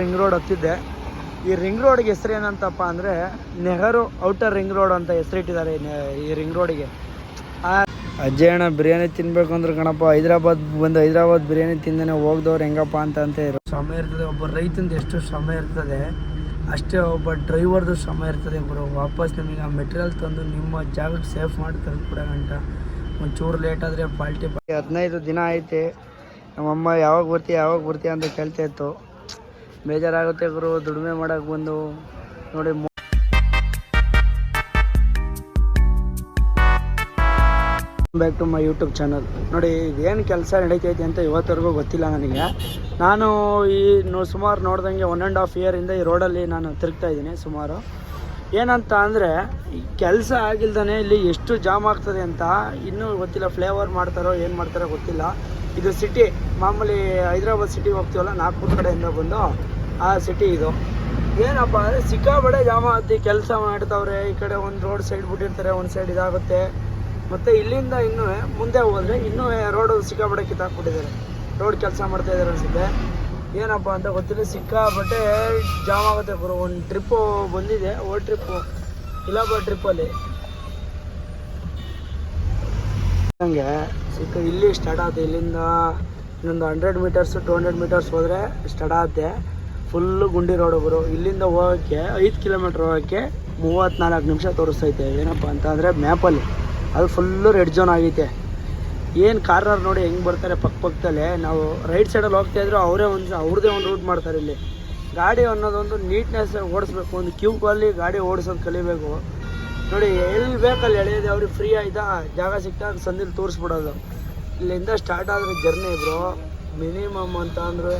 Ring road ಹತ್ತಿದ್ದೆ. ಈ ring ರೋಡ್ಗೆ ಹೆಸರು ಏನಂತಪ್ಪ ಅಂದರೆ ನೆಹರು ಔಟರ್ ರಿಂಗ್ ರೋಡ್ ಅಂತ ಹೆಸರಿಟ್ಟಿದ್ದಾರೆ ಈ ಈ ರಿಂಗ್ ರೋಡಿಗೆ ಅಜ್ಜಯಣ್ಣ ಬಿರಿಯಾನಿ ತಿನ್ಬೇಕು ಅಂದ್ರೆ ಕಣಪ್ಪ ಹೈದ್ರಾಬಾದ್ ಬಂದು ಹೈದ್ರಾಬಾದ್ ಬಿರಿಯಾನಿ ತಿಂದೇ ಹೋಗ್ದವ್ರು ಹೆಂಗಪ್ಪ ಅಂತ ಅಂತ ಇರೋ ಸಮಯ ಇರ್ತದೆ ಒಬ್ಬ ರೈತಂದು ಎಷ್ಟು ಶ್ರಮ ಇರ್ತದೆ ಅಷ್ಟೇ ಒಬ್ಬ ಡ್ರೈವರ್ದು ಶ್ರಮ ಇರ್ತದೆ ಬ್ರೋ ವಾಪಸ್ ನಿಮಗೆ ಆ ಮೆಟೀರಿಯಲ್ ತಂದು ನಿಮ್ಮ ಜಾಗಕ್ಕೆ ಸೇಫ್ ಮಾಡಿ ತಂದು ಕೊಡೋಗಂಟ ಒಂಚೂರು ಲೇಟ್ ಆದರೆ ಪಾಲ್ಟಿ ಹದಿನೈದು ದಿನ ಐತೆ ನಮ್ಮಮ್ಮ ಯಾವಾಗ ಬರ್ತೀಯ ಯಾವಾಗ ಬರ್ತೀಯ ಅಂತ ಕೇಳ್ತಾ ಇತ್ತು. ಬೇಜಾರಾಗುತ್ತೆ ಗುರು, ದುಡಿಮೆ ಮಾಡಕ್ ಬಂದು. ನೋಡಿ back to my YouTube channel ನೋಡಿ ಏನು ಕೆಲಸ ನಡೀತೈತೆ ಅಂತ ಇವತ್ತವರೆಗೂ ಗೊತ್ತಿಲ್ಲ ನನಗೆ. ನಾನು ಈ ಸುಮಾರು ನೋಡ್ದಂಗೆ ಒನ್ ಆ್ಯಂಡ್ ಹಾಫ್ ಇಯರಿಂದ ಈ ರೋಡಲ್ಲಿ ನಾನು ತಿರುಗ್ತಾ ಇದ್ದೀನಿ ಸುಮಾರು. ಏನಂತ ಅಂದರೆ ಕೆಲಸ ಆಗಿಲ್ದೇ ಇಲ್ಲಿ ಎಷ್ಟು ಜಾಮ್ ಆಗ್ತದೆ ಅಂತ ಇನ್ನೂ ಗೊತ್ತಿಲ್ಲ. ಫ್ಲೇವರ್ ಮಾಡ್ತಾರೋ, ಏನು ಮಾಡ್ತಾರೋ ಗೊತ್ತಿಲ್ಲ. ಇದು ಸಿಟಿ ಮಾಮೂಲಿ ಹೈದ್ರಾಬಾದ್ ಸಿಟಿಗೆ ಹೋಗ್ತೀವಲ್ಲ, ನಾಗ್ಪುರ್ ಕಡೆಯಿಂದ ಬಂದು ಆ ಸಿಟಿ ಇದು. ಏನಪ್ಪ ಅಂದರೆ ಸಿಕ್ಕಾಬಡೆ ಜಾಮ ಹತ್ತಿ ಕೆಲಸ ಮಾಡ್ತಾವ್ರೆ, ಈ ಕಡೆ ಒಂದು ರೋಡ್ ಸೈಡ್ ಬಿಟ್ಟಿರ್ತಾರೆ, ಒಂದು ಸೈಡ್ ಇದಾಗುತ್ತೆ. ಮತ್ತು ಇಲ್ಲಿಂದ ಇನ್ನೂ ಮುಂದೆ ಹೋದರೆ ಇನ್ನೂ ರೋಡು ಸಿಕ್ಕಾಬಡೆ ಕಿತ್ತಾಕ್ಬಿಟ್ಟಿದ್ದಾರೆ. ರೋಡ್ ಕೆಲಸ ಮಾಡ್ತಾ ಇದ್ದಾರೆ ಅನಿಸುತ್ತೆ. ಏನಪ್ಪ ಅಂತ ಗೊತ್ತಿಲ್ಲ ಸಿಕ್ಕಾಬಟ್ಟೆ ಜಾಮ್ ಆಗುತ್ತೆ ಗುರು ಒಂದು ಟ್ರಿಪ್ಪು ಬಂದಿದೆ ಓ ಟ್ರಿಪ್ಪು ಇಲಾಬ ಟ್ರಿಪ್ಪಲ್ಲಿ ಹಂಗೆ ಸಿಕ್ಕ ಇಲ್ಲಿ ಸ್ಟಾರ್ಟ್ ಆಗುತ್ತೆ ಇಲ್ಲಿಂದ ಇನ್ನೊಂದು hundred meters to hundred meters ಹೋದರೆ ಸ್ಟಾರ್ಟ್ ಆಗುತ್ತೆ ಫುಲ್ಲು ಗುಂಡಿ ರೋಡ್ ಒಬ್ಬರು ಇಲ್ಲಿಂದ ಹೋಗೋಕ್ಕೆ ಐದು ಕಿಲೋಮೀಟ್ರ್ ಹೋಗೋಕ್ಕೆ ಮೂವತ್ತ್ನಾಲ್ಕು ನಿಮಿಷ ತೋರಿಸ್ತೈತೆ. ಏನಪ್ಪ ಅಂತ ಅಂದರೆ ಮ್ಯಾಪಲ್ಲಿ ಅದು ಫುಲ್ಲು ರೆಡ್ ಝೋನ್ ಆಗೈತೆ. ಏನು ಕಾರ್ನರ್ ನೋಡಿ ಹೆಂಗೆ ಬರ್ತಾರೆ ಪಕ್ಕ ಪಕ್ಕದಲ್ಲೇ ನಾವು ರೈಟ್ ಸೈಡಲ್ಲಿ ಹೋಗ್ತಾ ಇದ್ರು ಅವರೇ ಒಂದು ಅವ್ರದ್ದೇ ಒಂದು ರೂಟ್ ಮಾಡ್ತಾರೆ ಇಲ್ಲಿ. ಗಾಡಿ ಅನ್ನೋದೊಂದು ನೀಟ್ನೆಸ್ ಓಡಿಸ್ಬೇಕು. ಒಂದು ಕ್ಯೂ ಅಲ್ಲಿ ಗಾಡಿ ಓಡಿಸೋದು ಕಲಿಬೇಕು. ನೋಡಿ, ಎಲ್ಲಿ ಬೇಕಲ್ಲಿ ಎಳೆಯೋದು, ಅವ್ರಿಗೆ ಫ್ರೀ ಆಯ್ತಾ? ಜಾಗ ಸಿಕ್ಕಾಗ ಸಂದಿಲ್ ತೋರಿಸ್ಬಿಡೋದು. ಇಲ್ಲಿಂದ ಸ್ಟಾರ್ಟ್ ಆದರೆ ಜರ್ನಿ ಇದ್ರು ಮಿನಿಮಮ್ ಅಂತ ಅಂದರೆ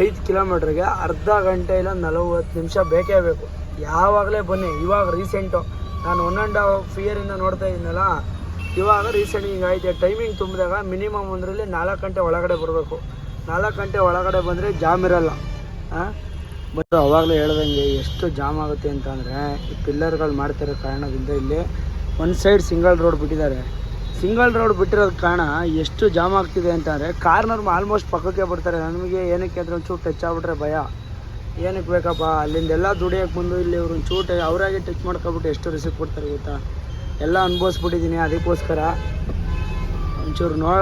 ಐದು ಕಿಲೋಮೀಟ್ರಿಗೆ ಅರ್ಧ ಗಂಟೆ ಇಲ್ಲ ನಲವತ್ತು ನಿಮಿಷ ಬೇಕೇ ಬೇಕು. ಯಾವಾಗಲೇ ಬನ್ನಿ, ಇವಾಗ ರೀಸೆಂಟು ನಾನು ಒನ್ ಆ್ಯಂಡ್ ಹಾಫ್ ಇಯರಿಂದ ನೋಡ್ತಾ ಇದ್ದೀನಲ್ಲ, ಇವಾಗ ರೀಸೆಂಟ್ ಹಿಂಗೆ ಐತೆ ಟೈಮಿಂಗ್ ತುಂಬಿದಾಗ ಮಿನಿಮಮ್ ಅಂದ್ರಲ್ಲಿ ನಾಲ್ಕು ಗಂಟೆ ಒಳಗಡೆ ಬರಬೇಕು. ನಾಲ್ಕು ಗಂಟೆ ಒಳಗಡೆ ಬಂದರೆ ಜಾಮ್ ಇರಲ್ಲ. ಹಾಂ ಬಟ್ ಅವಾಗಲೇ ಹೇಳ್ದಂಗೆ ಎಷ್ಟು ಜಾಮ್ ಆಗುತ್ತೆ ಅಂತ ಅಂದರೆ ಈ ಪಿಲ್ಲರ್ಗಳು ಮಾಡ್ತಿರೋ ಕಾರಣದಿಂದ ಇಲ್ಲಿ ಒಂದು ಸೈಡ್ ಸಿಂಗಲ್ ರೋಡ್ ಬಿಟ್ಟಿದ್ದಾರೆ. ಸಿಂಗಲ್ ರೋಡ್ ಬಿಟ್ಟಿರೋದು ಕಾರಣ ಎಷ್ಟು ಜಾಮ್ ಆಗ್ತಿದೆ ಅಂತ ಅಂದರೆ ಕಾರ್ನರ್ ಆಲ್ಮೋಸ್ಟ್ ಪಕ್ಕಕ್ಕೆ ಬಿಡ್ತಾರೆ ನಮಗೆ ಏನಕ್ಕೆ ಅಂದರೆ ಒಂಚೂರು ಟಚ್ ಆಗ್ಬಿಟ್ರೆ ಭಯ. ಏನಕ್ಕೆ ಬೇಕಪ್ಪ? ಅಲ್ಲಿಂದ ಎಲ್ಲ ದುಡಿಯೋಕೆ ಬಂದು ಇಲ್ಲಿ ಇವ್ರು ಒಂಚೂರು ಅವರಾಗೆ ಟಚ್ ಮಾಡ್ಕೊಬಿಟ್ಟು ಎಷ್ಟು ರಿಸಿಕ್ ಕೊಡ್ತಾರೆ ಗೊತ್ತಾ? ಎಲ್ಲ ಅನುಭವಿಸ್ಬಿಟ್ಟಿದ್ದೀನಿ ಅದಕ್ಕೋಸ್ಕರ. ಒಂಚೂರು ನೋ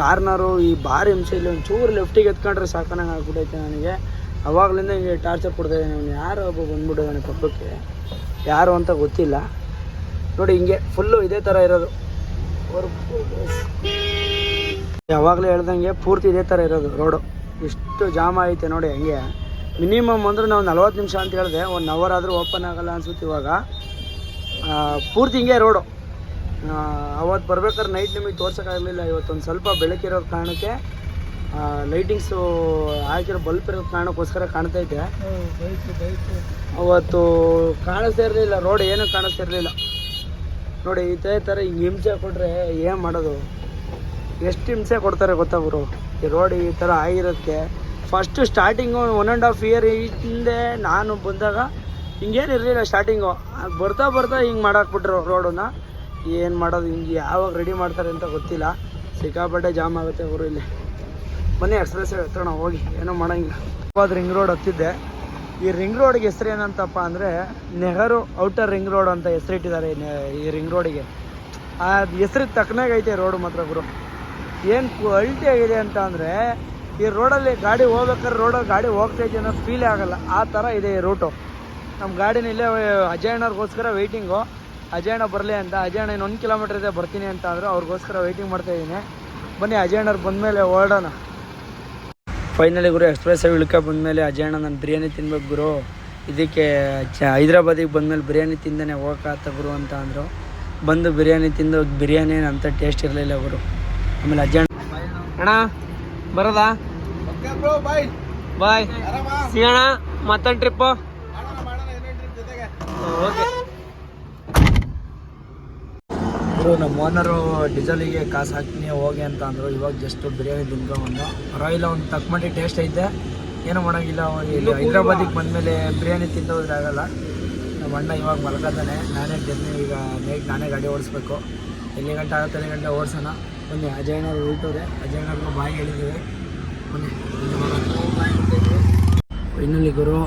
ಕಾರ್ನರು ಈ ಬಾರ್ ಹಿಂಸೆ ಇಲ್ಲಿ ಒಂಚೂರು ಲೆಫ್ಟಿಗೆ ಎತ್ಕೊಂಡ್ರೆ ಸಾಕನಂಗೆ ಆಗ್ಬಿಟ್ಟೈತೆ ನನಗೆ. ಅವಾಗಲಿಂದ ಹಿಂಗೆ ಟಾರ್ಚರ್ ಕೊಡ್ತಾ ಅವನು ಯಾರು ಒಬ್ಬ ಬಂದ್ಬಿಟ್ಟಿದ್ದಾನೆ ಪಕ್ಕಕ್ಕೆ. ಯಾರು ಅಂತ ಗೊತ್ತಿಲ್ಲ. ನೋಡಿ, ಹಿಂಗೆ ಫುಲ್ಲು ಇದೇ ಥರ ಇರೋದು. ಯಾವಾಗಲೇ ಹೇಳ್ದಂಗೆ ಪೂರ್ತಿ ಇದೇ ಥರ ಇರೋದು ರೋಡು ಎಷ್ಟು ಜಾಮ ಐತೆ ನೋಡಿ ಹಂಗೆ. ಮಿನಿಮಮ್ ಅಂದ್ರೆ ನಾವು ನಲ್ವತ್ತು ನಿಮಿಷ ಅಂತ ಹೇಳಿದೆ ಒನ್ ಅವರ್ ಆದರೂ ಓಪನ್ ಆಗಲ್ಲ ಅನ್ಸುತ್ತೆ ಇವಾಗ. ಪೂರ್ತಿ ಹಿಂಗೆ ರೋಡು ಅವತ್ತು ಬರ್ಬೇಕಾದ್ರೆ ನೈಟ್ ನಿಮಗೆ ತೋರ್ಸೋಕ್ಕಾಗಲಿಲ್ಲ. ಇವತ್ತೊಂದು ಸ್ವಲ್ಪ ಬೆಳಕಿರೋ ಕಾರಣಕ್ಕೆ ಲೈಟಿಂಗ್ಸು ಹಾಕಿರೋ ಬಲ್ಪ್ ಇರೋ ಕಾರಣಕ್ಕೋಸ್ಕರ ಕಾಣ್ತೈತೆ ಅವತ್ತು ಕಾಣಿಸ್ತಾ ಇರಲಿಲ್ಲ ರೋಡ್ ಏನೂ ಕಾಣಿಸ್ತಾ ಇರಲಿಲ್ಲ. ನೋಡಿ ಇದೇ ಥರ ಹಿಂಗೆ ಹಿಂಸೆ ಕೊಟ್ಟರೆ ಏನು ಮಾಡೋದು? ಎಷ್ಟು ಹಿಂಸೆ ಕೊಡ್ತಾರೆ ಗೊತ್ತಾ ಗುರು? ಈ ರೋಡ್ ಈ ಥರ ಆಗಿರೋದಕ್ಕೆ first starting one and half year ಹಿಂದೆ ನಾನು ಬಂದಾಗ ಹಿಂಗೇನು ಇರಲಿಲ್ಲ ಸ್ಟಾರ್ಟಿಂಗು ಬರ್ತಾ ಬರ್ತಾ ಹಿಂಗೆ ಮಾಡಾಕ್ಬಿಟ್ರು ರೋಡನ್ನ ಏನು ಮಾಡೋದು, ಹಿಂಗೆ ಯಾವಾಗ ರೆಡಿ ಮಾಡ್ತಾರೆ ಅಂತ ಗೊತ್ತಿಲ್ಲ. ಸಿಕ್ಕಾಪಟ್ಟೆ ಜಾಮ್ ಆಗುತ್ತೆ ಗುರು ಇಲ್ಲಿ. ಬನ್ನಿ ಎಕ್ಸ್ಪ್ರೆಸ್ ಎತ್ತೋಣ ಹೋಗಿ, ಏನೋ ಮಾಡೋಂಗಿಲ್ಲ. ಅದು ರಿಂಗ್ ರೋಡ್ ಹತ್ತಿದ್ದೆ. ಈ ರಿಂಗ್ ರೋಡ್ಗೆ ಹೆಸರು ಏನಂತಪ್ಪ ಅಂದರೆ, ನೆಹರು ಔಟರ್ ರಿಂಗ್ ರೋಡ್ ಅಂತ ಹೆಸರಿಟ್ಟಿದ್ದಾರೆ ಈ ರಿಂಗ್ ರೋಡಿಗೆ. ಆ ಹೆಸ್ರಿಗೆ ತಕ್ಕನಾಗ ಐತೆ ರೋಡು ಮಾತ್ರ ಗುರು. ಏನು ಕ್ವಾಲಿಟಿ ಆಗಿದೆ ಅಂತ ಅಂದರೆ, ಈ ರೋಡಲ್ಲಿ ಗಾಡಿ ಹೋಗ್ಬೇಕಾದ್ರೆ ರೋಡಲ್ಲಿ ಗಾಡಿ ಹೋಗ್ತೈತೆ ಅನ್ನೋ ಫೀಲೇ ಆಗೋಲ್ಲ. ಆ ಥರ ಇದೆ ಈ ರೂಟು. ನಮ್ಮ ಗಾಡಿನ ಇಲ್ಲೇ ಅಜಯಣ್ಣವ್ರಿಗೋಸ್ಕರ ವೆಯ್ಟಿಂಗು ಅಜಯಣ್ಣ ಬರಲಿ ಅಂತ, ಅಜಯಣ್ಣ ಇನ್ನೊಂದು ಕಿಲೋಮೀಟ್ರ್ ಇದೆ ಬರ್ತೀನಿ ಅಂತ ಅಂದರು ಅವ್ರಿಗೋಸ್ಕರ ವೆಯ್ಟಿಂಗ್ ಮಾಡ್ತಾ ಇದ್ದೀನಿ. ಬನ್ನಿ ಅಜಯಣ್ಣವ್ರು ಬಂದಮೇಲೆ ಹೊರಡೋಣ ಫೈನಲಿ ಗುರು ಎಕ್ಸ್ಪ್ರೆಸ್ ಇಳ್ಕ ಬಂದಮೇಲೆ ಅಜಯಣ್ಣ ನಾನು ಬಿರಿಯಾನಿ ತಿನ್ಬೇಕು ಗುರು. ಇದಕ್ಕೆ ಚ ಹೈದ್ರಾಬಾದಿಗೆ ಬಂದಮೇಲೆ ಬಿರಿಯಾನಿ ತಿಂದೇ ಹೋಗಕ್ಕಾತ ಗುರು ಅಂತ ಅಂದರು. ಬಂದು ಬಿರಿಯಾನಿ ತಿಂದು ಬಿರಿಯಾನಿ ಅಂತ ಟೇಸ್ಟ್ ಇರಲಿಲ್ಲ ಗುರು. ಆಮೇಲೆ ಅಜ್ಜ ಅಣ್ಣ ಬರೋದಾ? ಬಾಯ್ ಸಿಗೋಣ ಮತ್ತೊಂದು ಟ್ರಿಪ್ಪು ಓಕೆ ಗುರು ನಮ್ಮ ಓನರು ಡೀಸೆಲಿಗೆ ಕಾಸು ಹಾಕ್ತೀನಿ ಹೋಗಿ ಅಂತ ಅಂದರು. ಇವಾಗ ಜಸ್ಟ್ ಬಿರಿಯಾನಿ ತಿನ್ಕೊಂಬಂದು ಪರವಾಗಿಲ್ಲ ಒಂದು ತಕ್ಕಮಟ್ಟಿ ಟೇಸ್ಟ್ ಐತೆ. ಏನೂ ಮಾಡೋಂಗಿಲ್ಲ ಇಲ್ಲಿ ಹೈದ್ರಾಬಾದಿಗೆ ಬಂದಮೇಲೆ ಬಿರಿಯಾನಿ ತಿಂದೋದ್ರಾಗಲ್ಲ ನಮ್ಮ ಅಣ್ಣ ಇವಾಗ ಮಲ್ಕೊತಾನೆ ನಾನೇ ಜರ್ನಿ ಈಗ ನೈಟ್ ನಾನೇ ಗಾಡಿ ಓಡಿಸ್ಬೇಕು. ಎಲ್ಲಿ ಗಂಟೆ ಆಗುತ್ತೆ ಎಲ್ಲಿ ಗಂಟೆ ಓಡಿಸೋಣ. ಬನ್ನಿ ಅಜಯನವ್ರು ಹೊರಟವ್ರೆ ಅಜಯನವ್ರಿಗೂ ಬಾಯಿ ಹೇಳಿದ್ದೀವಿ. ಬನ್ನಿ ಇನ್ನಲ್ಲಿ ಗುರು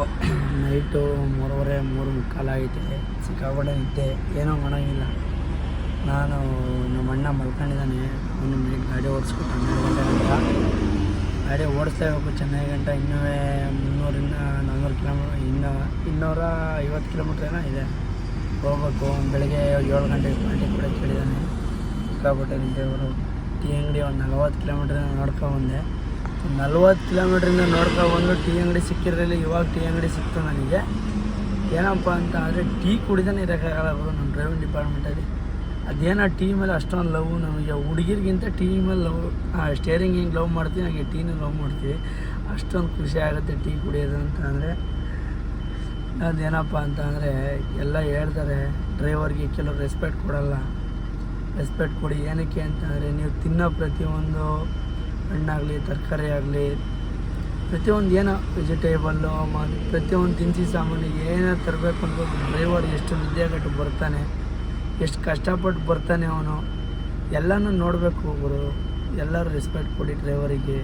ನೈಟು ಮೂರುವರೆ ಮೂರು ಮುಕ್ಕಾಲಾಗೈತೆ ಸಿಕ್ಕಾಪಟ್ಟೆ ನಿಂತೆ ಏನೋ ಮಾಡೋಂಗಿಲ್ಲ. ನಾನು ನಮ್ಮ ಅಣ್ಣ ಮಲ್ಕೊಂಡಿದ್ದಾನೆ. ಒಂದು ಮಿನಿಟ್ ಗಾಡಿ ಓಡಿಸ್ಬಿಟ್ಟು ಹನ್ನೆರಡು ಗಂಟೆ ಅಂತ ಗಾಡಿ ಓಡಿಸ್ತಾ ಇರಬೇಕು ಚೆನ್ನಾಗಿ ಗಂಟ ಇನ್ನೂ ಮುನ್ನೂರಿಂದ ನಾನ್ನೂರು ಕಿಲೋಮೀಟ್ರ್ ಇನ್ನೂ ಇನ್ನೂರ ಐವತ್ತು ಕಿಲೋಮೀಟ್ರ್ ಏನೋ ಇದೆ. ಹೋಗ್ಬೇಕು, ಬೆಳಗ್ಗೆ ಏಳು ಗಂಟೆಗೆ ಪಾರ್ಟಿ ಕೂಡ ಕೇಳಿದ್ದಾನೆ. ಸಿಕ್ಕಾಪಟ್ಟೆ ನಿದ್ದೆ ಅವರು ಟೀ ಅಂಗಡಿ ಒಂದು ನಲ್ವತ್ತು ಕಿಲೋಮೀಟ್ರ್ ನೋಡ್ಕೊಂಬಂದೆ ನಲ್ವತ್ತು ಕಿಲೋಮೀಟ್ರಿಂದ ನೋಡ್ಕೊಬಂದು ಟೀ ಅಂಗಡಿ ಸಿಕ್ಕಿರಲಿಲ್ಲ ಇವಾಗ ಟೀ ಅಂಗಡಿ ಸಿಕ್ತು ನನಗೆ. ಏನಪ್ಪ ಅಂತ ಅಂದರೆ ಟೀ ಕುಡಿದೇ ಇರೋಕ್ಕಾಗಲ್ಲ ಅವರು ನಮ್ಮ ಡ್ರೈವಿಂಗ್ ಡಿಪಾರ್ಟ್ಮೆಂಟಲ್ಲಿ ಅದೇನೋ ಟೀ ಮೇಲೆ ಅಷ್ಟೊಂದು ಲವ್ ನಮಗೆ ಹುಡುಗಿರಿಗಿಂತ ಟೀ ಮೇಲೆ ಲವ್ ಸ್ಟೇರಿಂಗ್ ಹೆಂಗೆ ಲವ್ ಮಾಡ್ತೀವಿ, ಹಾಗೆ ಟೀನ ಲವ್ ಮಾಡ್ತೀವಿ. ಅಷ್ಟೊಂದು ಖುಷಿ ಆಗುತ್ತೆ ಟೀ ಕುಡಿಯೋದು ಅಂತ ಅಂದರೆ. ಅದೇನಪ್ಪ ಅಂತ ಅಂದರೆ, ಎಲ್ಲ ಹೇಳ್ತಾರೆ ಡ್ರೈವರ್ಗೆ ಕೆಲವರು ರೆಸ್ಪೆಕ್ಟ್ ಕೊಡಲ್ಲ. ರೆಸ್ಪೆಕ್ಟ್ ಕೊಡಿ, ಏನಕ್ಕೆ ಅಂತಂದರೆ ನೀವು ತಿನ್ನೋ ಪ್ರತಿಯೊಂದು ಹಣ್ಣಾಗಲಿ, ತರಕಾರಿ ಆಗಲಿ, ಪ್ರತಿಯೊಂದು ಏನೋ ವೆಜಿಟೇಬಲ್ಲು ಪ್ರತಿಯೊಂದು ತಿನ್ಸಿ ಸಾಮಾನಿಗೆ ಏನೇ ತರಬೇಕು ಅಂತ ಡ್ರೈವರ್ ಎಷ್ಟು ವಿದ್ಯಾಗಟ್ಟು ಬರ್ತಾನೆ. ಎಷ್ಟು ಕಷ್ಟಪಟ್ಟು ಬರ್ತಾನೆ ಅವನು. ಎಲ್ಲನೂ ನೋಡಬೇಕು ಗುರು. ಎಲ್ಲರೂ ರೆಸ್ಪೆಕ್ಟ್ ಕೊಡಿ ಡ್ರೈವರಿಗೆ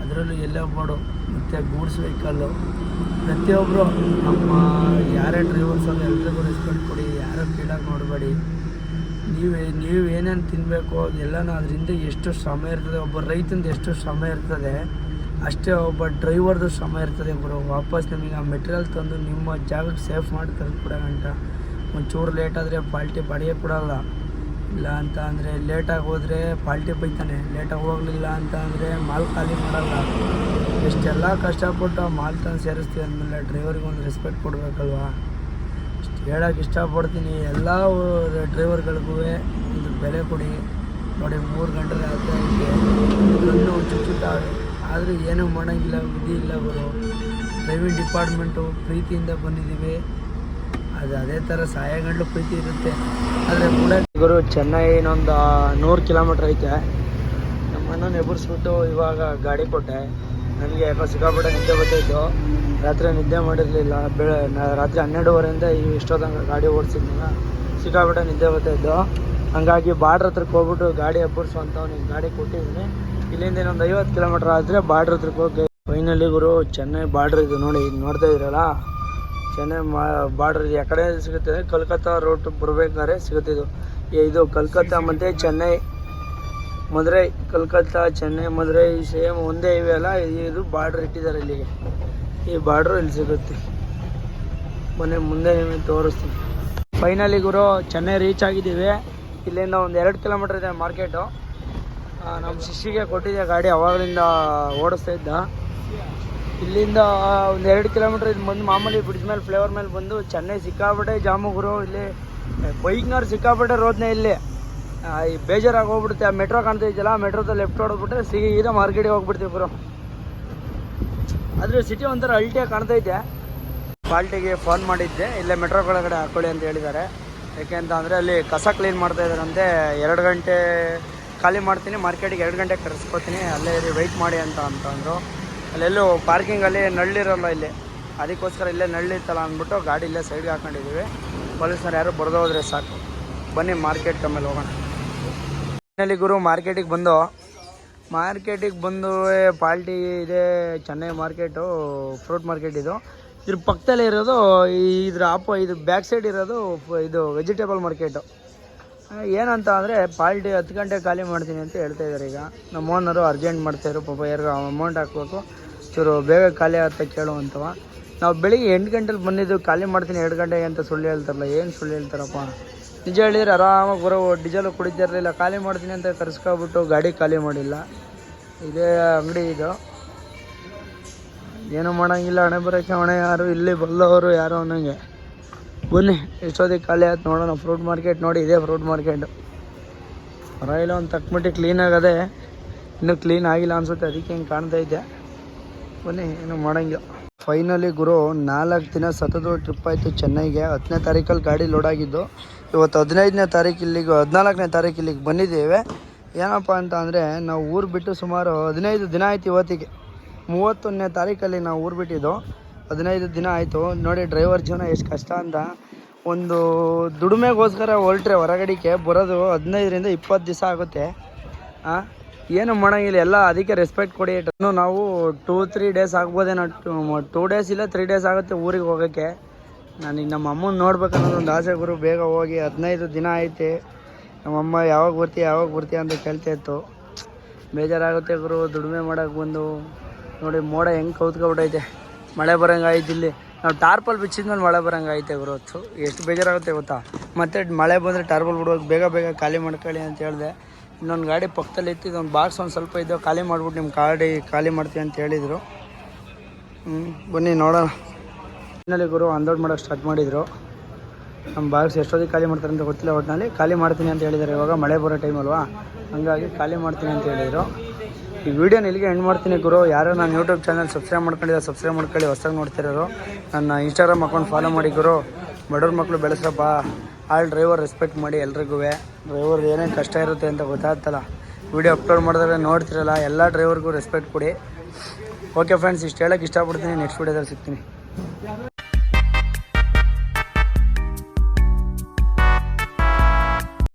ಅದರಲ್ಲೂ ಎಲ್ಲೇ ಬೋರ್ಡು ಮತ್ತು ಗೂಡ್ಸ್ ವೆಹಿಕಲ್ಲು ಪ್ರತಿಯೊಬ್ಬರು ನಮ್ಮ ಯಾರೇ ಡ್ರೈವರ್ಸ್ ಅವ್ರು ಎಲ್ರಿಗೂ ರೆಸ್ಪೆಕ್ಟ್ ಕೊಡಿ. ಯಾರೂ ಕೀಳಾಗಿ ನೋಡಬೇಡಿ. ನೀವು ನೀವು ಏನೇನು ತಿನ್ನಬೇಕು ಎಲ್ಲನೂ ಅದರಿಂದ ಎಷ್ಟು ಶ್ರಮ ಇರ್ತದೆ. ಒಬ್ಬ ರೈತಂದು ಎಷ್ಟು ಶ್ರಮ ಇರ್ತದೆ. ಅಷ್ಟೇ ಒಬ್ಬ ಡ್ರೈವರ್ದು ಶ್ರಮ ಇರ್ತದೆ ಗುರು. ವಾಪಸ್ ನಿಮಗೆ ಆ ಮೆಟೀರಿಯಲ್ ತಂದು ನಿಮ್ಮ ಜಾಗಕ್ಕೆ ಸೇಫ್ ಮಾಡಿ ತಂದು ಕೊಡೋಗಂಟ ಒಂಚೂರು ಲೇಟ್ ಆದರೆ ಪಾಲ್ಟಿ ಬಾಡಿಗೆ ಕೊಡಲ್ಲ ಇಲ್ಲ ಅಂತ ಅಂದರೆ ಲೇಟಾಗಿ ಹೋದರೆ ಪಾಲ್ಟಿ ಬೈತಾನೆ. ಲೇಟಾಗಿ ಹೋಗಲಿಲ್ಲ ಅಂತ ಅಂದರೆ ಮಾಲ್ ಖಾಲಿ ಮಾಡಲ್ಲ. ಇಷ್ಟೆಲ್ಲ ಕಷ್ಟಪಟ್ಟು ಮಾಲ್ ತಂದು ಸೇರಿಸ್ತೀವಿ ಅಂದಮೇಲೆ ಡ್ರೈವರಿಗೆ ಒಂದು ರೆಸ್ಪೆಕ್ಟ್ ಕೊಡಬೇಕಲ್ವಾ? ಇಷ್ಟು ಹೇಳೋಕೆ ಇಷ್ಟಪಡ್ತೀನಿ. ಎಲ್ಲ ಡ್ರೈವರ್ಗಳಿಗೂ ಒಂದು ಬೆಲೆ ಕೊಡಿ. ನೋಡಿ, ಮೂರು ಗಂಟೆ ಆಗ್ತಾ ಇದೆ ಕಣ್ಣು ಚುಚ್ಚುತ್ತಾವೆ ಆದರೂ ಏನೂ ಮಾಡೋಂಗಿಲ್ಲ ಬುದ್ಧಿ ಇಲ್ಲ ಗುರು. ಡ್ರೈವಿಂಗ್ ಡಿಪಾರ್ಟ್ಮೆಂಟು ಪ್ರೀತಿಯಿಂದ ಬಂದಿದ್ದೀವಿ. ಅದು ಅದೇ ಥರ ಸಾಯಗಂಡ್ಲು ಪ್ರೀತಿ ಇರುತ್ತೆ. ಆದರೆ ಮೂಡಿಗರು ಗುರು, ಚೆನ್ನೈ ಇನ್ನೊಂದು ನೂರು ಕಿಲೋಮೀಟ್ರ್ ಐತೆ. ನಮ್ಮ ಅಣ್ಣನ ಎಬ್ಬರಿಸ್ಬಿಟ್ಟು ಇವಾಗ ಗಾಡಿ ಕೊಟ್ಟೆ. ನನಗೆ ಯಾಕೋ ಸಿಕ್ಕಾಪಟ್ಟೆ ನಿದ್ದೆ ಬರ್ತಾಯಿತ್ತು ರಾತ್ರಿ ನಿದ್ದೆ ಮಾಡಿರಲಿಲ್ಲ. ಬೆಳೆ ರಾತ್ರಿ ಹನ್ನೆರಡುವರೆಯಿಂದ ಇಷ್ಟೊತ್ತಂಗೆ ಗಾಡಿ ಓಡಿಸಿದ್ನಲ್ಲ, ಸಿಕ್ಕಾಪಟ್ಟೆ ನಿದ್ದೆ ಬರ್ತಾಯಿದ್ದು ಹಂಗಾಗಿ ಬಾರ್ಡ್ರ್ ಹತ್ರಕ್ಕೆ ಹೋಗ್ಬಿಟ್ಟು ಗಾಡಿ ಎಬ್ಬರಿಸು ಗಾಡಿ ಕೊಟ್ಟಿದ್ದೀನಿ. ಇಲ್ಲಿಂದ ಇನ್ನೊಂದು ಐವತ್ತು ಕಿಲೋಮೀಟ್ರ್ ಆದರೆ ಬಾರ್ಡ್ರ್ ಹತ್ರಕ್ಕೆ ಹೋಗಿ ಫೈನಲಿ ಗುರು, ಚೆನ್ನೈ ಬಾರ್ಡ್ರ್ ಇದು ನೋಡಿ ಇದು ನೋಡ್ತಾ ಇದ್ದೀರಲ್ಲ? ಚೆನ್ನೈ ಮಾ ಬಾರ್ಡ್ರ್ ಯಾಕಡೆ ಕಡೆ ಸಿಗುತ್ತೆ. ಕಲ್ಕತ್ತಾ ರೋಡ್ ಬರಬೇಕಾದ್ರೆ ಸಿಗುತ್ತೆ ಇದು. ಇದು ಕಲ್ಕತ್ತಾ ಮತ್ತು ಚೆನ್ನೈ, ಮದುರೈ, ಕಲ್ಕತ್ತಾ, ಚೆನ್ನೈ, ಮದುರೈ ಸೇಮ್ ಒಂದೇ ಇವೆ ಅಲ್ಲ, ಇದು ಬಾರ್ಡ್ರ್ ಇಟ್ಟಿದ್ದಾರೆ ಇಲ್ಲಿಗೆ. ಈ ಬಾರ್ಡ್ರು ಇಲ್ಲಿ ಸಿಗುತ್ತೆ. ಮೊನ್ನೆ ಮುಂದೆ ನಿಮಗೆ ತೋರಿಸ್ತೀನಿ. ಫೈನಲಿ ಗುರು, ಚೆನ್ನೈ ರೀಚ್ ಆಗಿದ್ದೀವಿ. ಇಲ್ಲಿಂದ ಒಂದು ಎರಡು ಕಿಲೋಮೀಟ್ರ್ ಇದೆ ಮಾರ್ಕೆಟು ನಮ್ಮ ಶಿಷ್ಯಿಗೆ ಕೊಟ್ಟಿದ್ದೆ ಗಾಡಿ, ಅವಾಗಲಿಂದ ಓಡಿಸ್ತಾ ಇದ್ದ. ಇಲ್ಲಿಂದ ಒಂದು ಎರಡು ಕಿಲೋಮೀಟ್ರ್ ಇದು ಬಂದು ಮಾಮೂಲಿ ಬ್ರಿಡ್ಜ್ ಮೇಲೆ ಫ್ಲೇವರ್ ಮೇಲೆ ಬಂದು ಚೆನ್ನೈ ಸಿಕ್ಕಾಪಟ್ಟೆ ಜಾಮು ಗುರು ಇಲ್ಲಿ ಬೈಕ್ನವ್ರು ಸಿಕ್ಕಾಪಟ್ಟೆ ರೋದ್ನೆ ಇಲ್ಲಿ. ಆ, ಈ ಬೇಜಾರಾಗಿ ಹೋಗ್ಬಿಡುತ್ತೆ. ಆ ಮೆಟ್ರೋ ಕಾಣ್ತಾ ಇದೆಯಲ್ಲ ಮೆಟ್ರೋದ ಲೆಫ್ಟ್ ಹೊಡೆದ್ಬಿಟ್ರೆ ಸೀದಾ ಮಾರ್ಕೆಟಿಗೆ ಹೋಗ್ಬಿಡ್ತೀವಿ ಬ್ರೋ ಆದರೆ ಸಿಟಿ ಒಂಥರ ಅಲ್ಟಿಯಾಗಿ ಇದೆ. ಪಾಲ್ಟಿಗೆ ಫೋನ್ ಮಾಡಿದ್ದೆ. ಇಲ್ಲೇ ಮೆಟ್ರೋ ಕೆಳಗಡೆ ಹಾಕೊಳ್ಳಿ ಅಂತ ಹೇಳಿದ್ದಾರೆ. ಯಾಕೆಂತ ಅಂದರೆ ಅಲ್ಲಿ ಕಸ ಕ್ಲೀನ್ ಮಾಡ್ತಾ ಇದ್ದಾರಂತೆ. ಎರಡು ಗಂಟೆ ಖಾಲಿ ಮಾಡ್ತೀನಿ ಮಾರ್ಕೆಟಿಗೆ ಎರಡು ಗಂಟೆ ಕರೆಸ್ಕೊತೀನಿ. ಅಲ್ಲೇ ವೆಯ್ಟ್ ಮಾಡಿ ಅಂತ ಅಂತಂದರು. ಅಲ್ಲೆಲ್ಲೂ ಪಾರ್ಕಿಂಗಲ್ಲಿ ನಳ್ಳಿರಲ್ಲ ಇಲ್ಲಿ. ಅದಕ್ಕೋಸ್ಕರ ಇಲ್ಲೇ ನಳ್ಳಿತ್ತಲ್ಲ ಅಂದ್ಬಿಟ್ಟು ಗಾಡಿ ಇಲ್ಲೇ ಸೈಡ್ಗೆ ಹಾಕೊಂಡಿದ್ದೀವಿ. ಪೊಲೀಸರು ಯಾರು ಬರೆದು ಹೋದ್ರೆ ಸಾಕು. ಬನ್ನಿ ಮಾರ್ಕೆಟ್ ಆಮೇಲೆ ಹೋಗೋಣ. ಗುರು ಮಾರ್ಕೆಟಿಗೆ ಬಂದು ಮಾರ್ಕೆಟಿಗೆ ಬಂದು ಪಾಲ್ಟಿ ಇದೆ, ಚೆನ್ನೈ ಮಾರ್ಕೆಟು ಫ್ರೂಟ್ ಮಾರ್ಕೆಟ್ ಇದು. ಇದ್ರ ಪಕ್ಕದಲ್ಲೇ ಇರೋದು ಇದ್ರ ಆಪೋ ಇದು ಬ್ಯಾಕ್ ಸೈಡ್ ಇರೋದು ಇದು ವೆಜಿಟೇಬಲ್ ಮಾರ್ಕೆಟು ಏನಂತ ಅಂದರೆ ಪಾಲ್ಟಿ ಹತ್ತು ಗಂಟೆ ಖಾಲಿ ಮಾಡ್ತೀನಿ ಅಂತ ಹೇಳ್ತಾ ಇದ್ದಾರೆ ಈಗ. ನಮ್ಮ ಓನರು ಅರ್ಜೆಂಟ್ ಮಾಡ್ತಾಯಿದ್ರು ಪಾಪ ಯಾರಿಗೂ ಅಮೌಂಟ್ ಹಾಕ್ಬೇಕು. ಚೂರು ಬೇಗ ಖಾಲಿ ಆಗುತ್ತೆ ಕೇಳುವಂತವ ನಾವು ಬೆಳಿಗ್ಗೆ ಎಂಟು ಗಂಟೆಲಿ ಬಂದಿದ್ದು ಖಾಲಿ ಮಾಡ್ತೀನಿ ಎರಡು ಗಂಟೆಗೆ ಅಂತ ಸುಳ್ಳು ಹೇಳ್ತಾರಲ್ಲ, ಏನು ಸುಳ್ಳು ಹೇಳ್ತಾರಪ್ಪ? ನಿಜ ಹೇಳಿದ್ರೆ ಆರಾಮಾಗಿ ಬರೋ ಡೀಸೆಲ್ ಕುಡಿತಿರಲಿಲ್ಲ, ಖಾಲಿ ಮಾಡ್ತೀನಿ ಅಂತ ಕರ್ಸ್ಕೊಬಿಟ್ಟು ಗಾಡಿ ಖಾಲಿ ಮಾಡಿಲ್ಲ. ಇದೇ ಅಂಗಡಿ ಇದು. ಏನೂ ಮಾಡೋಂಗಿಲ್ಲ, ಹಣೆ ಬರೋಕ್ಕೆ ಹೊಣೆ, ಯಾರು ಇಲ್ಲಿ ಬಲ್ಲವರು ಯಾರು ಅನ್ನೋಂಗೆ. ಬನ್ನಿ, ಎಷ್ಟೊತ್ತಿಗೆ ಖಾಲಿ ಆಯ್ತು ನೋಡೋಣ, ಫ್ರೂಟ್ ಮಾರ್ಕೆಟ್ ನೋಡಿ, ಇದೇ ಫ್ರೂಟ್ ಮಾರ್ಕೆಟು. ಪರವಾಗಿಲ್ಲ ಒಂದು ತಕ್ಕಮಟ್ಟಿಗೆ ಕ್ಲೀನ್ ಆಗದೆ, ಇನ್ನೂ ಕ್ಲೀನ್ ಆಗಿಲ್ಲ ಅನಿಸುತ್ತೆ, ಅದಕ್ಕೆ ಹಿಂಗೆ ಕಾಣ್ತಾ ಇದ್ದೆ. ಬನ್ನಿ ಏನು ಮಾಡೋಂಗಿಲ್ಲ ಫೈನಲಿ ಗುರು, ನಾಲ್ಕು ದಿನ ಸತತ ಟ್ರಿಪ್ ಆಯಿತು ಚೆನ್ನೈಗೆ. ಹತ್ತನೇ ತಾರೀಕಲ್ಲಿ ಗಾಡಿ ಲೋಡ್ ಆಗಿದ್ದು. ಇವತ್ತು ಹದಿನೈದನೇ ತಾರೀಕು ಇಲ್ಲಿಗೆ, ಹದಿನಾಲ್ಕನೇ ತಾರೀಕು ಇಲ್ಲಿಗೆ ಬಂದಿದ್ದೇವೆ. ಏನಪ್ಪ ಅಂತ ಅಂದರೆ, ನಾವು ಊರು ಬಿಟ್ಟು ಸುಮಾರು ಹದಿನೈದು ದಿನ ಆಯಿತು ಇವತ್ತಿಗೆ. ಮೂವತ್ತೊಂದನೇ ತಾರೀಕಲ್ಲಿ ನಾವು ಊರು ಬಿಟ್ಟಿದ್ದು. ಹದಿನೈದು ದಿನ ಆಯಿತು. ನೋಡಿ ಡ್ರೈವರ್ ಜೀವನ ಎಷ್ಟು ಕಷ್ಟ ಅಂತ. ಒಂದು ದುಡಿಮೆಗೋಸ್ಕರ ಹೊರಟ್ರೆ ಹೊರಗಡಿಕೆ ಬರೋದು ಹದಿನೈದರಿಂದ ಇಪ್ಪತ್ತು ದಿವಸ ಆಗುತ್ತೆ. ಹಾಂ ಏನು ಮಾಡೋಂಗಿಲ್ಲ, ಎಲ್ಲ ಅದಕ್ಕೆ ರೆಸ್ಪೆಕ್ಟ್ ಕೊಡಿ. ನಾವು ಟೂ ತ್ರೀ ಡೇಸ್ ಆಗ್ಬೋದೇನೋ ಟೂ ಡೇಸ್ ಇಲ್ಲ ತ್ರೀ ಡೇಸ್ ಆಗುತ್ತೆ ಊರಿಗೆ ಹೋಗೋಕ್ಕೆ. ನನಗೆ ನಮ್ಮ ಅಮ್ಮನ ನೋಡ್ಬೇಕನ್ನೋದು ಒಂದು ಆಸೆ ಗುರು, ಬೇಗ ಹೋಗಿ ಹದಿನೈದು ದಿನ ಐತೆ. ನಮ್ಮಮ್ಮ ಯಾವಾಗ ಬರ್ತೀಯ ಯಾವಾಗ ಬರ್ತೀಯ ಅಂತ ಕೇಳ್ತಾ ಇತ್ತು. ಬೇಜಾರಾಗುತ್ತೆ ಗುರು, ದುಡಿಮೆ ಮಾಡೋಕೆ ಬಂದು. ನೋಡಿ, ಮೋಡ ಹೆಂಗೆ ಕೌತ್ಕೊಬಿಟ್ಟೈತೆ ಮಳೆ ಬರೋಂಗಾಯ್ತು ಇಲ್ಲಿ. ನಾವು ಟಾರ್ಪಲ್ ಬಿಚ್ಚಿದ್ಮೇಲೆ ಮಳೆ ಬರೋಂಗೆ ಐತೆ ಗುರು. ಹೊತ್ತು ಎಷ್ಟು ಬೇಜಾರಾಗುತ್ತೆ ಗೊತ್ತಾ? ಮತ್ತೆ ಮಳೆ ಬಂದರೆ ಟಾರ್ಪಲ್ ಬಿಡೋಕೆ ಬೇಗ ಬೇಗ ಖಾಲಿ ಮಾಡ್ಕೊಳ್ಳಿ ಅಂತ ಹೇಳಿದೆ. ಇನ್ನೊಂದು ಗಾಡಿ ಪಕ್ಕದಲ್ಲಿ ಇತ್ತು, ಇದೊಂದು ಬಾಕ್ಸ್ ಒಂದು ಸ್ವಲ್ಪ ಇದ್ದೋ ಖಾಲಿ ಮಾಡಿಬಿಟ್ಟು ನಿಮ್ಮ ಗಾಡಿ ಖಾಲಿ ಮಾಡ್ತೀವಿ ಅಂತ ಹೇಳಿದರು. ಹ್ಞೂ ಬನ್ನಿ ನೋಡೋಣ. ಫೈನಲಿ ಗುರು ಅನ್ಲೋಡ್ ಮಾಡೋಕ್ಕೆ ಸ್ಟಾರ್ಟ್ ಮಾಡಿದರು. ನಮ್ಮ ಬಾಕ್ಸ್ ಎಷ್ಟೊತ್ತಿಗೆ ಖಾಲಿ ಮಾಡ್ತಾರೆ ಅಂತ ಗೊತ್ತಿಲ್ಲ ಒಟ್ಟಿನಲ್ಲಿ ಖಾಲಿ ಮಾಡ್ತೀನಿ ಅಂತ ಹೇಳಿದ್ದಾರೆ. ಇವಾಗ ಮಳೆ ಬರೋ ಟೈಮ್ ಅಲ್ವಾ? ಹಾಗಾಗಿ ಖಾಲಿ ಮಾಡ್ತೀನಿ ಅಂತ ಹೇಳಿದರು. ಈ ವಿಡಿಯೋನ ಇಲ್ಲಿಗೆ ಎಂಡ್ ಮಾಡ್ತೀನಿ ಗುರು. ಯಾರು ನಾನು ಯೂಟ್ಯೂಬ್ ಚಾನಲ್ ಸಬ್ಸ್ಕ್ರೈಬ್ ಮಾಡ್ಕೊಂಡಿದ್ದ ಸಬ್ಸ್ಕ್ರೈಬ್ ಮಾಡ್ಕೊಳ್ಳಿ. ಹೊಸ್ದಾಗಿ ನೋಡ್ತಿರೋರು, ನನ್ನ ಇನ್ಸ್ಟಾಗ್ರಾಮ್ ಅಕೌಂಟ್ ಫಾಲೋ ಮಾಡಿ ಗುರು. ಬಡವ್ರ ಮಕ್ಕಳು ಬೆಳೆಸ್ರಪ್ಪ. ಆಲ್ ಡ್ರೈವರ್ ರೆಸ್ಪೆಕ್ಟ್ ಮಾಡಿ ಎಲ್ರಿಗೂ. ಡ್ರೈವರ್ ಏನೇನು ಕಷ್ಟ ಇರುತ್ತೆ ಅಂತ ಗೊತ್ತಾಗ್ತಲ್ಲ. ವಿಡಿಯೋ ಅಪ್ಲೋಡ್ ಮಾಡಿದ್ರೆ ನೋಡ್ತಿರಲ್ಲ, ಎಲ್ಲ ಡ್ರೈವರ್ಗೂ ರೆಸ್ಪೆಕ್ಟ್ ಕೊಡಿ. ಓಕೆ ಫ್ರೆಂಡ್ಸ್ ಇಷ್ಟು ಹೇಳೋಕ್ಕೆ ಇಷ್ಟಪಡ್ತೀನಿ ನೆಕ್ಸ್ಟ್ ವಿಡಿಯೋದಲ್ಲಿ ಸಿಗ್ತೀನಿ.